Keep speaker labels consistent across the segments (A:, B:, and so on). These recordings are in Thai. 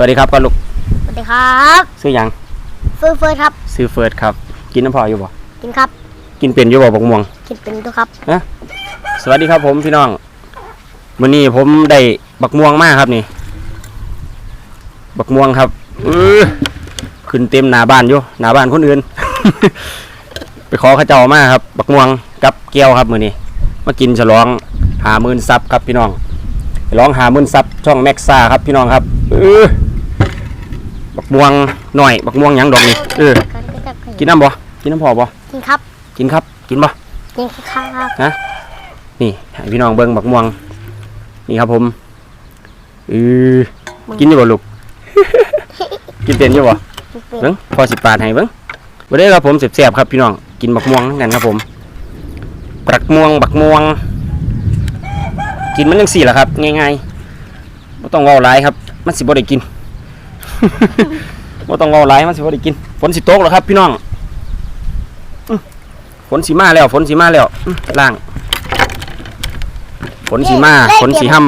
A: วัสดีครับป้าลูก
B: สวัสดีครับ
A: ซื้อหยัง
B: เฟิร์นเฟิร์นครับ
A: ซื้อเฟิร์สครับ กินน้ำพออยู่บ่
B: กินครับ
A: กินเป็นอยู่บ่บักม่วง
B: กินเป็นตัวครับ
A: สวัสดีครับผมพี่น้องวันนี้ผมได้บักม่วงมากครับนี่ บักม่วงครับเออขึ้นเต็มหน้าบ้านอยู่หน้าบ้านคนอื่น ไปขอเข้าเจ้ามาครับ บักม่วงกับแก้วครับมื้อนี้มากินฉลองหาหมื่นซับครับพี่น้องไปร้องหาหมื่นซับช่องแม็กซ่าครับพี่น้องครับเออ บักม่วงหน่อย บักม่วงหยังดอกนี่เออ กินน้ำบ่กินน้ำพอบ่
B: กินครับ
A: กินครับ กินบ่
B: กินครับ
A: นี่ให้พี่น้องเบิ่งบักม่วง นี่ครับผมเออกินอยู่บ่ลูก กินเป็นอยู่บ่
B: กินเป็น
A: เบิ่งพอสิปาดให้เบิ่งบ่ได้ครับผมแซ่บๆครับพี่น้อง กินบักม่วงนำกันครับผมบักม่วง บักม่วง กินมันจังซี่ล่ะครับ ง่ายๆบ่ต้องเว้าหลายครับ มันสิบ่ได้กิน บ่ต้องเว้าหลายมันสิบ่ได้กิน ฝนสิตกแล้วครับ พี่น้องอื้อฝนสิมาแล้ว ฝนสิมาแล้วอื้อล่าง ฝนสีมาฝนสีห้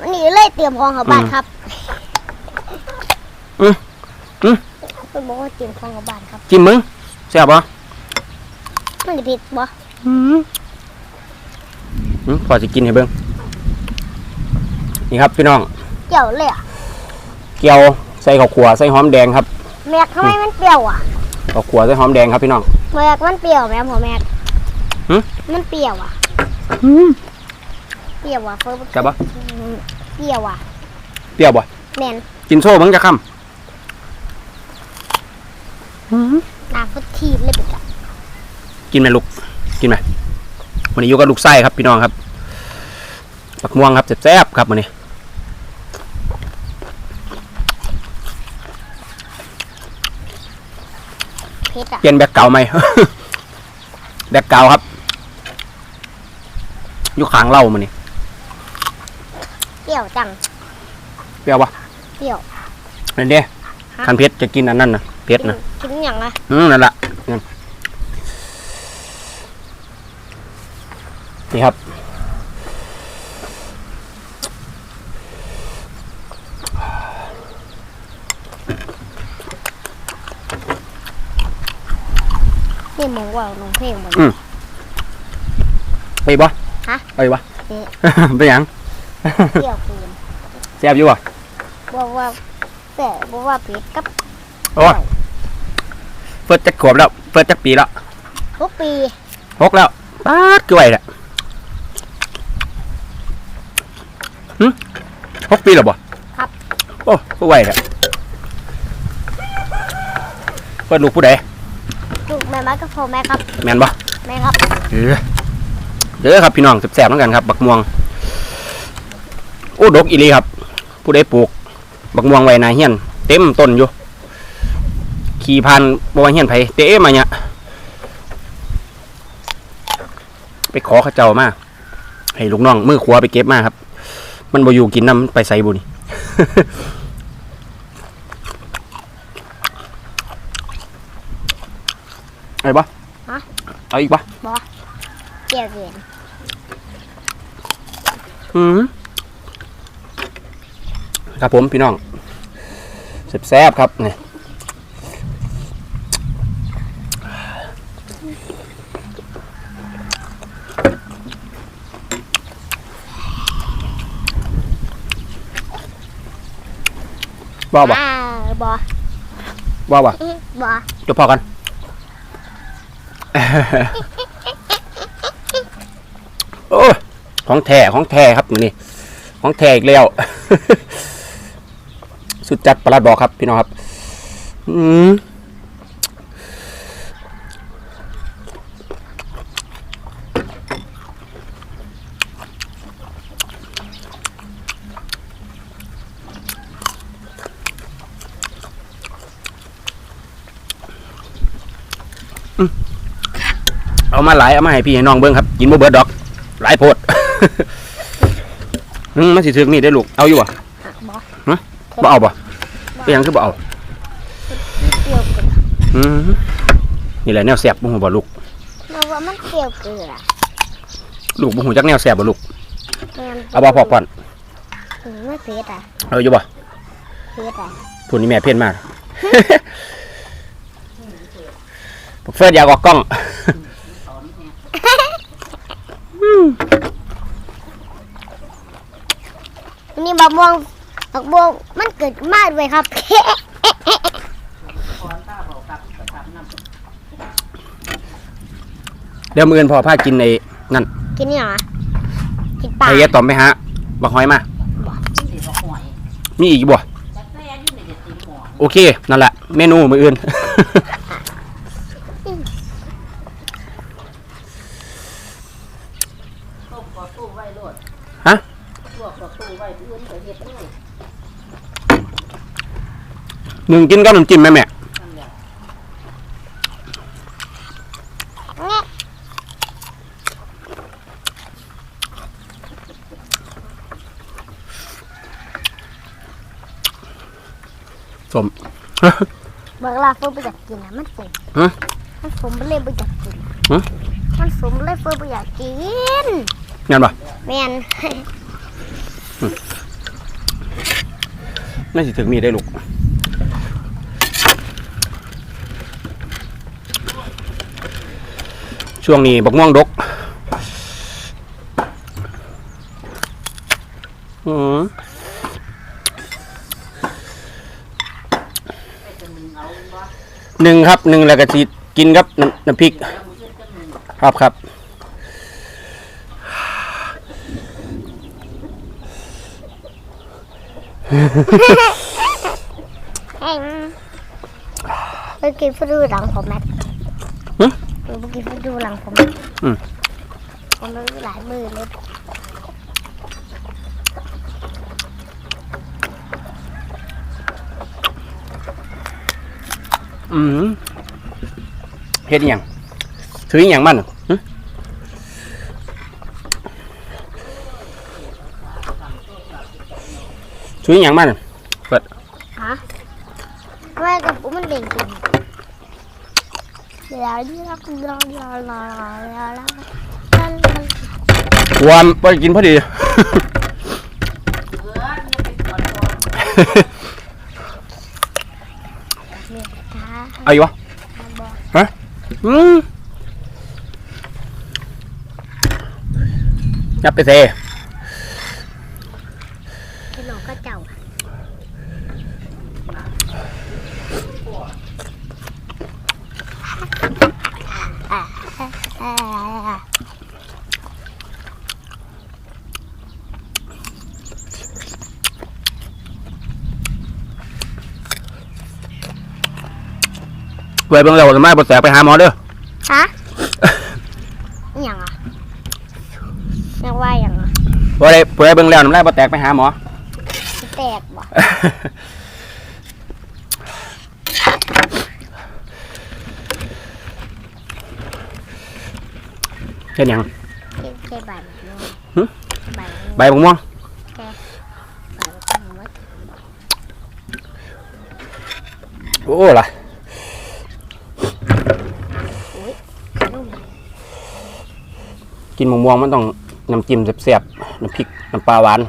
B: วันนี้เลยเตรียมของกับบ้านครับ
A: อืมอืม
B: เพิ่นบอกว่าเตรียมของกับบ้านครับำ
A: จิ้มมึงแซ่บปะ
B: มันจะผิดบ่
A: อืมพอจะกินให้เบิ้งนี่ครับพี่น้อง
B: เปรี้ยวเลยอะ
A: เกี๊ยว ใส่ข้าวขัวใส่หอมแดงครับ
B: แม็กทำไมมันเปรี้ยวอะ
A: ข้าวขัวใส่หอมแดงครับพี่น้อง
B: แม็กมันเปรี้ยวแม่หัวแม็ก
A: หึ
B: มันเปรี้ยวอะเปรี้ยวอะเฟิร์น
A: แซ่บปะ
B: เปรี้ยวอะ
A: เปรี้ยวบ่
B: แม่น
A: กินโซ่มึงจะค่
B: น้ำก็ทีบเลยปิดอะำ
A: กินไหมลูกกินไหมวันนี้อยู่กับลูกไส้ครับพี่น้องครับปักม่วงครับแซ่บๆครับวันนี้
B: เผ็ดอะ
A: เปลี่ยนแบ็กเก่าไหม แบ็กเก่าครับอยู่ขางเหล่ามันนี่
B: เปรี้ยวจัง
A: เปรี้ยวปะ
B: เปรี้ยว
A: นั่นเด้คันเพชรจะกินอันนั้นนะเพชรนะ
B: กินอย่างอะ
A: อืมนั่นแหละนั่นนี่ครับ
B: นี่มองว่าน้องเพลงหมด
A: ไปบ่
B: ฮะ
A: ไปบ่
B: นี่
A: ไปหยัง
B: เปรี้ยวคืน
A: แซ่บอยู่บ่
B: บอกว่าแต่บอกว่าเผ็ดกับ
A: โอ้เปิดจักขวบแล้วเปิดจักปีแล้ว
B: ทุกปี
A: หกแล้วป๊าดคือไหวแหละหึหกปีแล้วบ่
B: ครับ
A: โอ้คือไหวแหละเปิดลูกผู้ใด
B: ลูกแม่ไม้ก็พอแม่ครับ
A: แม่นบ่
B: แม่ครับ
A: เออเด้อครับพี่น้องแซ่บๆเหมือนกันครับ บักม่วงโอ้ดกอีหลีครับ ผู้ใดปลูก บักม่วงไว้หนาเฮียน เต็มต้นอยู่ขี่พันบว่าเฮียนไผเตะมาเนี่ยไปขอเขาเจ้ามาให้ลูกน้องมือขวาไปเก็บมาครับ มันบ่อยู่กินน้ำไปใส่บุนี่ ไอ้บ่
B: ฮะ
A: เอาอีกบ่
B: เปรี้ยวเกิน
A: อืมครับผมพี่น้องแซ่บๆครับนี่ว่าบ่
B: อ่าบอ
A: ว่าบ่
B: อื้อบอ
A: จบพอกัน โอ้ของแท้ของแท้ครับนี่ของแท้อีกแล้ว สุดจัดประหลาดบอกครับ พี่น้องครับ อืม เอามาหลายเอามาให้พี่ให้น้องเบิ้งครับกินบ่เบิดดอก หลายโพดอืมมันสิถึกนี่ได้อลูกเอาอยู่บ่
B: หักบอ
A: บ่เอาบ่เป็นหยังคือบ่เอา
B: เปรี้ยวเกิน
A: อืมนี่แหละแนวแสบบ่ฮู้บ่ลูก
B: เราว่ามันเปรี้ยวเกินอะ
A: ลูกบ่ฮู้จักแนวแสบบ่ลูก
B: แม่น
A: เอาบ่พอก่อน
B: อืมไม่เผ็ดอะ
A: เอาอยู่บ่
B: เผ็เพชรอะ
A: พูดนี่แม่เพี้ยนมาก เฟิร์สอยากออกกล้อง
B: วันนี้บักม่วงบักม่วงมันเกิดมากเลยครับ
A: เดี๋ยวมืออนพอพากินในนั่น
B: กินนี่เหรอกินปลา
A: ไอ้เหี้ยต่อมไปฮะบักหอยมา มีอีกบ่ โอเค นั่นแหละ เมนูมืออื่น ฮะหนึ่งกินกับน้ำจิ้มไหมแม่สม
B: บักลาเฟิร์นไปอยากกินอะมันสม
A: ฮะ
B: มันสมไปเลยไปอยากกิน
A: ฮะ
B: มันสมเลยเฟิร์นไปอยากกิน
A: งั้นปะ
B: แมน
A: น่าสิถึงมีได้ลูกช่วงนี้บักม่วงดกอืมหนึ่งครับหนึ่งแล้วก็จีกินครับน้ำน้ำพริก ครับครับ
B: แห้ง ไปกินฟูดูหลังผมแมท
A: ฮะ
B: ไปกินฟูดูหลังผม
A: อืม
B: ผมเลยหลายมือเลย
A: อืมเฮ็ดอหยังถืออหยังมัน ถืออย่างมันเปิด
B: ฮะไม่กับปุ๊มันเด่งจริงแล้วที่รักรอรอรอแล้วแล้ววา
A: มไปกินพอดีเอาอยู่วะฮะอืมยับไปเซ่
B: เปิ
A: ดเบิ่งแล้วจะมาบ่แตกไปหาหมอเด้อ
B: ฮะอย่างอะยังว่าอย่างอะ
A: บ่ได้เปิดเบิ่งแล้วน้ำลายบ่แตกไปหาหมอ
B: แตกบ่
A: เฮ็ดหยัง
B: เก็บเก็บใบมันด้วย
A: หึ
B: ใบมัน
A: ใบบักม่วง
B: ใบมันด้วย
A: โอ้ล่ะ
B: นุ่ม
A: กินมะม่วงมันต้องน้ำจิ้มแซ่บๆน้ำพริกน้ำปลาหวาน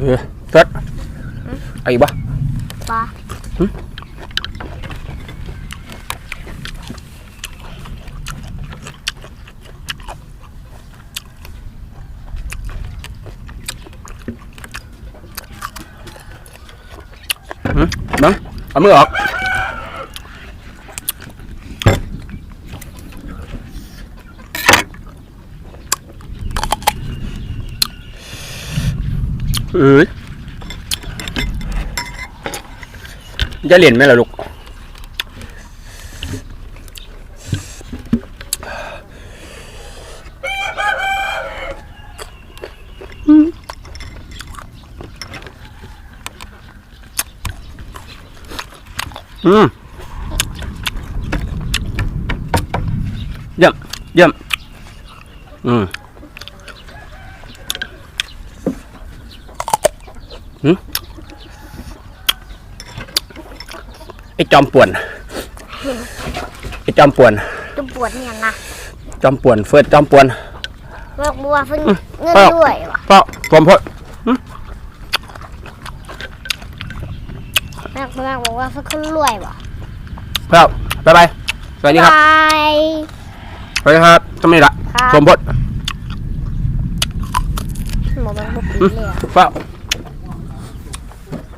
A: เออเสร็จอาอีกบ่
B: ปลา
A: หืมเบังเอามือออกเอ้ยจะเรียนไหมล่ะลูก อืมเยี่ยมเยี่ยมอืมหืมไอ้จอมป่วนไอ้จอมป่วน
B: จะปวดเนี่ยนะ
A: จอมป่วนเฟิร์สจอมป่วน
B: เลิกบัวเพิ่งเงิน
A: เปล่า
B: ด้วยว่ะ
A: ก็จอมพด
B: แม่ เพื่อนบอกว่าเพิ่งขึ้นรวยว่ะ
A: ครับบ๊ายบายสวัสดีครับ
B: บาย
A: สวัสดีครับจำไม่ละ
B: ครับ
A: จอมพด
B: หมอมันบุกปีเลยอะ
A: เปล่า